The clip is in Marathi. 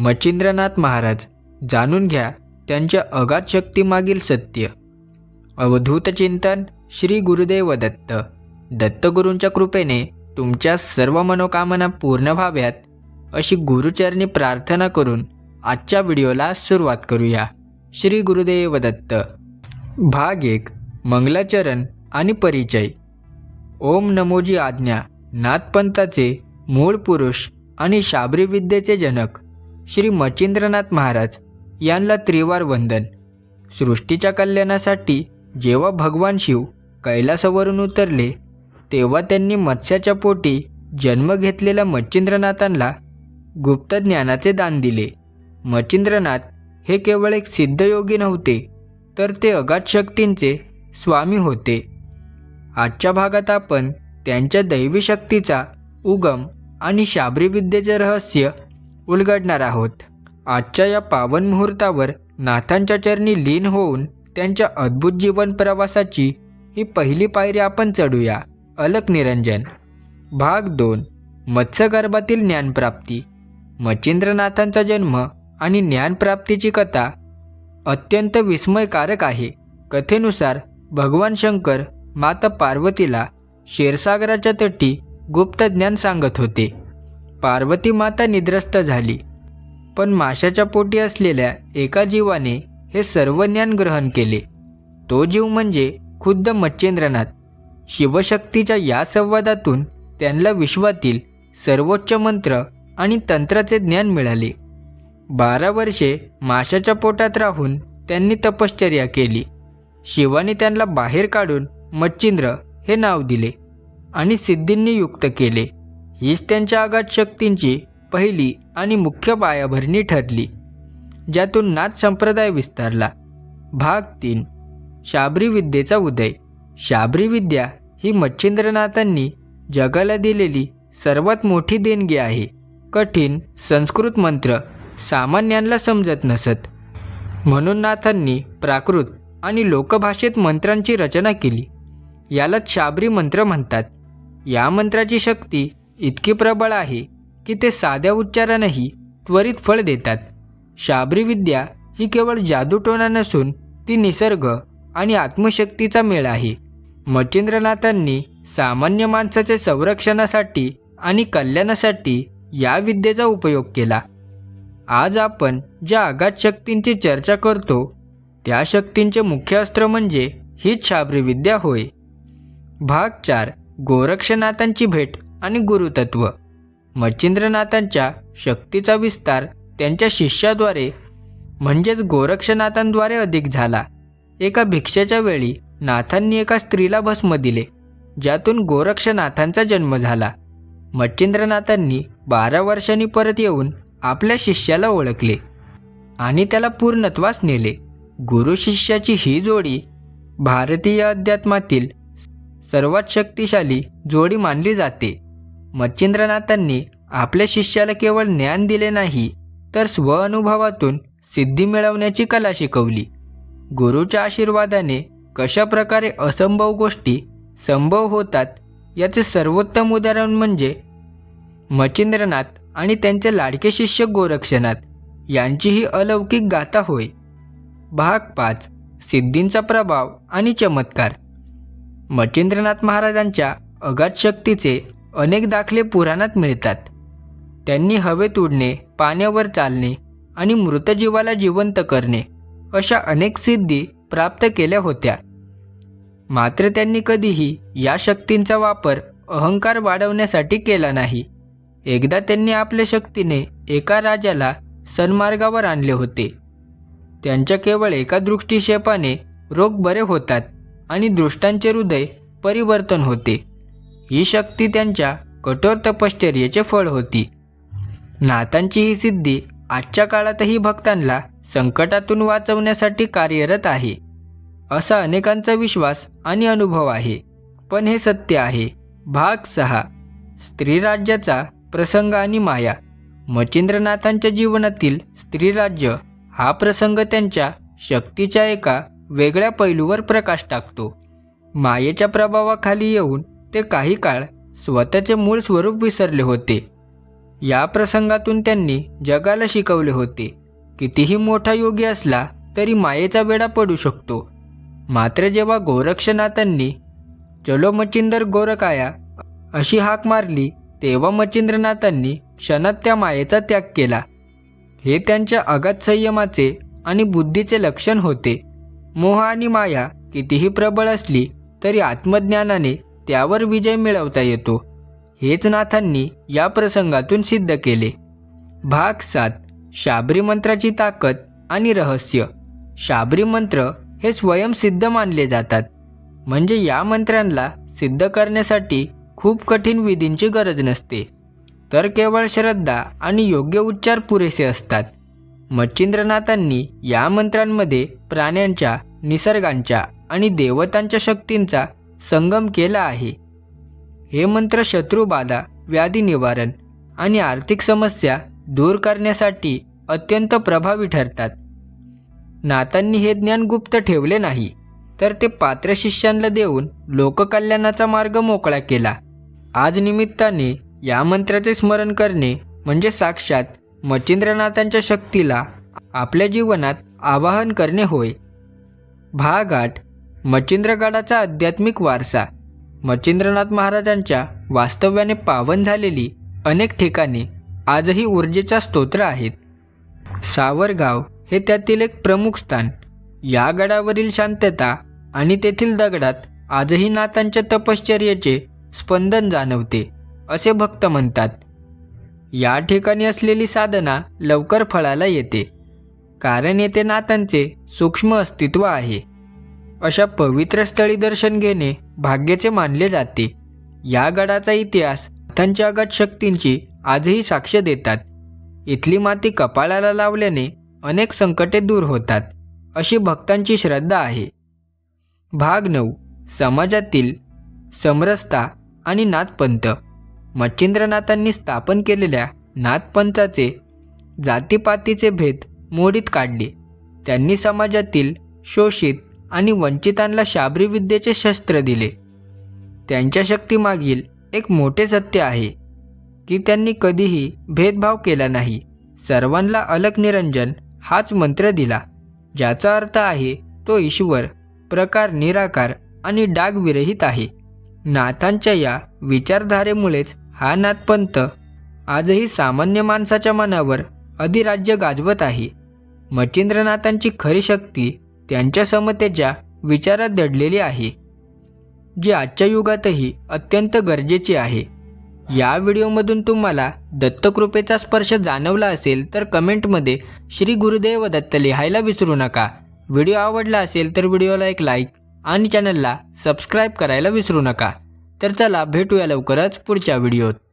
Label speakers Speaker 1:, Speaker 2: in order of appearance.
Speaker 1: मच्छिंद्रनाथ महाराज जाणून घ्या त्यांच्या अगाध शक्तीमागील सत्य. अवधूत चिंतन श्री गुरुदेव दत्त. दत्तगुरूंच्या कृपेने तुमच्या सर्व मनोकामना पूर्ण व्हाव्यात अशी गुरुचरणी प्रार्थना करून आजच्या व्हिडिओला सुरुवात करूया. श्री गुरुदेव दत्त. भाग एक मंगलाचरण आणि परिचय. ओम नमोजी आज्ञा नाथपंथाचे मूळ पुरुष आणि शाबरी विद्येचे जनक. श्री मच्छिंद्रनाथ महाराज यांना त्रिवार वंदन. सृष्टीच्या कल्याणासाठी जेव्हा भगवान शिव कैलासावरून उतरले तेव्हा त्यांनी मत्स्याच्या पोटी जन्म घेतलेल्या मच्छिंद्रनाथांना गुप्त ज्ञानाचे दान दिले. मच्छिंद्रनाथ हे केवळ एक सिद्धयोगी नव्हते तर ते अगाध शक्तींचे स्वामी होते. आजच्या भागात आपण त्यांच्या दैवी शक्तीचा उगम आणि शाबरी विद्येचे रहस्य उलगडणार आहोत. आजच्या या पावन मुहूर्तावर नाथांच्या चरणी लीन होऊन त्यांच्या अद्भुत जीवन प्रवासाची ही पहिली पायरी आपण चढूया. अलक निरंजन. भाग दोन. मत्स्यगर्भातील ज्ञानप्राप्ती. मच्छिंद्रनाथांचा जन्म आणि ज्ञानप्राप्तीची कथा अत्यंत विस्मयकारक आहे. कथेनुसार भगवान शंकर माता पार्वतीला क्षीरसागराच्या तटी गुप्त ज्ञान सांगत होते. पार्वती माता निद्रस्त झाली. पण माशाच्या पोटी असलेल्या एका जीवाने हे सर्व ज्ञान ग्रहण केले. तो जीव म्हणजे खुद्द मच्छिंद्रनाथ. शिवशक्तीच्या या संवादातून त्यांना विश्वातील सर्वोच्च मंत्र आणि तंत्राचे ज्ञान मिळाले. बारा वर्षे माशाच्या पोटात राहून त्यांनी तपश्चर्या केली. शिवाने त्यांना बाहेर काढून मच्छिंद्र हे नाव दिले आणि सिद्धींनी युक्त केले. हीच त्यांच्या आगात शक्तींची पहिली आणि मुख्य पायाभरणी ठरली ज्यातून नाथ संप्रदाय विस्तारला. भाग तीन. शाबरी विद्येचा उदय. शाबरी विद्या ही मच्छिंद्रनाथांनी जगाला दिलेली सर्वात मोठी देणगी आहे. कठीण संस्कृत मंत्र सामान्यांना समजत नसत. म्हणून नाथांनी प्राकृत आणि लोकभाषेत मंत्रांची रचना केली. यालाच शाबरी मंत्र म्हणतात. या मंत्राची शक्ती इतकी प्रबळ आहे की ते साध्या उच्चारानंही त्वरित फळ देतात. शाबरी विद्या ही केवळ जादूटोणा नसून ती निसर्ग आणि आत्मशक्तीचा मेळ आहे. मच्छिंद्रनाथांनी सामान्य माणसाच्या संरक्षणासाठी आणि कल्याणासाठी या विद्येचा उपयोग केला. आज आपण ज्या आघात शक्तींची चर्चा करतो त्या शक्तींचे मुख्य अस्त्र म्हणजे हीच शाबरी विद्या होय. भाग चार. गोरक्षनाथांची भेट. आणि गुरुतत्व. मच्छिंद्रनाथांच्या शक्तीचा विस्तार त्यांच्या शिष्याद्वारे म्हणजेच गोरक्षनाथांद्वारे अधिक झाला. एका भिक्षेच्या वेळी नाथांनी एका स्त्रीला भस्म दिले ज्यातून गोरक्षनाथांचा जन्म झाला. मच्छिंद्रनाथांनी बारा वर्षांनी परत येऊन आपल्या शिष्याला ओळखले आणि त्याला पूर्णत्वास नेले. गुरु शिष्याची ही जोडी भारतीय अध्यात्मातील सर्वात शक्तिशाली जोडी मानली जाते. मच्छिंद्रनाथांनी आपल्या शिष्याला केवळ ज्ञान दिले नाही तर स्वअनुभवातून सिद्धी मिळवण्याची कला शिकवली. गुरुच्या आशीर्वादाने कशा प्रकारे असंभव गोष्टी संभव होतात याचे सर्वोत्तम उदाहरण म्हणजे मच्छिंद्रनाथ आणि त्यांचे लाडके शिष्य गोरक्षनाथ यांची ही अलौकिक गाथा होय. भाग पाच. सिद्धींचा प्रभाव आणि चमत्कार. मच्छिंद्रनाथ महाराजांच्या अगाध शक्तीचे अनेक दाखले पुराणात मिळतात. त्यांनी हवेत उडणे पाण्यावर चालणे आणि मृतजीवाला जिवंत करणे अशा अनेक सिद्धी प्राप्त केल्या होत्या. मात्र त्यांनी कधीही या शक्तींचा वापर अहंकार वाढवण्यासाठी केला नाही. एकदा त्यांनी आपल्या शक्तीने एका राजाला सन्मार्गावर आणले होते. त्यांच्या केवळ एका दृष्टिक्षेपाने रोग बरे होतात आणि दृष्टांचे हृदय परिवर्तन होते. ही शक्ती त्यांच्या कठोर तपश्चर्येचे फळ होती. नाथांची ही सिद्धी आजच्या काळातही भक्तांना संकटातून वाचवण्यासाठी कार्यरत आहे. असा अनेकांचा विश्वास आणि अनुभव आहे. पण हे सत्य आहे. भाग सहा. स्त्रीराज्याचा प्रसंग आणि माया. मच्छिंद्रनाथांच्या जीवनातील स्त्रीराज्य हा प्रसंग त्यांच्या शक्तीच्या एका वेगळ्या पैलूवर प्रकाश टाकतो. मायेच्या प्रभावाखाली येऊन ते काही काळ स्वतःचे मूळ स्वरूप विसरले होते. या प्रसंगातून त्यांनी जगाला शिकवले होते कितीही मोठा योगी असला तरी मायेचा वेडा पडू शकतो. मात्र जेव्हा गोरक्षनाथांनी चलो मच्छिंदर गोरकाया अशी हाक मारली तेव्हा मच्छिंद्रनाथांनी क्षणात त्या मायेचा त्याग केला. हे त्यांच्या अगाध संयमाचे आणि बुद्धीचे लक्षण होते. मोह आणि माया कितीही प्रबळ असली तरी आत्मज्ञानाने त्यावर विजय मिळवता येतो. हेच नाथांनी या प्रसंगातून सिद्ध केले. भाग सात. शाबरी मंत्राची ताकद आणि रहस्य. शाबरी मंत्र हे स्वयंसिद्ध मानले जातात. म्हणजे या मंत्र्यांना सिद्ध करण्यासाठी खूप कठीण विधींची गरज नसते. तर केवळ श्रद्धा आणि योग्य उच्चार पुरेसे असतात. मच्छिंद्रनाथांनी या मंत्रांमध्ये प्राण्यांच्या निसर्गांच्या आणि देवतांच्या शक्तींचा संगम केला आहे. हे मंत्र शत्रुबाधा व्याधी निवारण आणि आर्थिक समस्या दूर करण्यासाठी अत्यंत प्रभावी ठरतात. नातांनी हे ज्ञान गुप्त ठेवले नाही तर ते पात्र शिष्यांना देऊन लोककल्याणाचा मार्ग मोकळा केला. आज निमित्ताने या मंत्राचे स्मरण करणे म्हणजे साक्षात मच्छिंद्रनाथांच्या शक्तीला आपल्या जीवनात आवाहन करणे होय. भाग आठ. मच्छिंद्रगडाचा आध्यात्मिक वारसा. मच्छिंद्रनाथ महाराजांच्या वास्तव्याने पावन झालेली अनेक ठिकाणे आजही ऊर्जेचा स्तोत्र आहेत. सावरगाव हे त्यातील एक प्रमुख स्थान. या गडावरील शांतता आणि तेथील दगडात आजही नाथांच्या तपश्चर्याचे स्पंदन जाणवते असे भक्त म्हणतात. या ठिकाणी असलेली साधना लवकर फळाला येते कारण येथे नाथांचे सूक्ष्म अस्तित्व आहे. अशा पवित्र स्थळी दर्शन घेणे भाग्याचे मानले जाते. या गडाचा इतिहास त्यांच्या अगट शक्तींची आजही साक्ष देतात. इथली माती कपाळाला लावल्याने अनेक संकटे दूर होतात अशी भक्तांची श्रद्धा आहे. भाग नऊ. समाजातील समरसता आणि नाथपंथ. मच्छिंद्रनाथांनी स्थापन केलेल्या नाथपंथाचे जातीपातीचे भेद मोडीत काढले. त्यांनी समाजातील शोषित आणि वंचितांना शाबरी विद्येचे शस्त्र दिले. त्यांच्या शक्तीमागील एक मोठे सत्य आहे की त्यांनी कधीही भेदभाव केला नाही. सर्वांना अलग निरंजन हाच मंत्र दिला ज्याचा अर्थ आहे तो ईश्वर प्रकार निराकार आणि डागविरहित आहे. नाथांच्या या विचारधारेमुळेच हा नाथपंथ आजही सामान्य माणसाच्या मनावर अधिराज्य गाजवत आहे. मच्छिंद्रनाथांची खरी शक्ती त्यांच्या समतेच्या विचारात दडलेली आहे जी आजच्या युगातही अत्यंत गरजेची आहे. या व्हिडिओमधून तुम्हाला दत्तकृपेचा स्पर्श जाणवला असेल तर कमेंटमध्ये श्री गुरुदेव दत्त लिहायला विसरू नका. व्हिडिओ आवडला असेल तर व्हिडिओला एक लाईक आणि चॅनलला सबस्क्राईब करायला विसरू नका. तर चला भेटूया लवकरच पुढच्या व्हिडिओत.